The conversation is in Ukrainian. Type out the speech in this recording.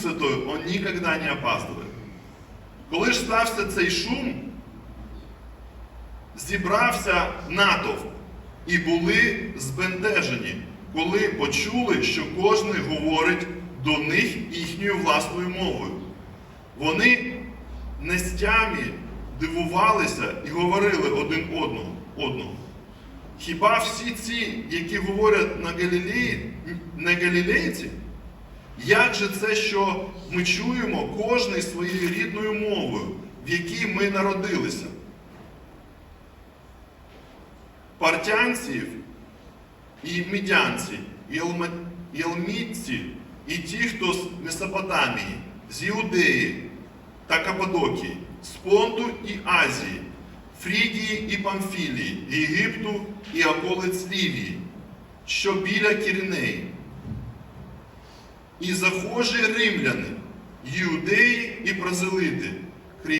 Святой, он никогда не опаздывает. Коли ж стався цей шум, зібрався натовп і були збентежені, коли почули, що кожен говорить до них їхньою власною мовою. Вони нестямі дивувалися і говорили один одного. одного. Хіба всі ці, які говорять на Галілеї, не галілейці? Як же це, що ми чуємо кожний своєю рідною мовою, в якій ми народилися? Партянців і мідянці, і елмітці, і ті, хто з Месопотамії, з Іудеї та Каппадокії, з Понту і Азії, Фрігії і Памфілії, Єгипту і околиць Лівії, що біля Кірінеї, і захожі римляни, іудеї і прозелити,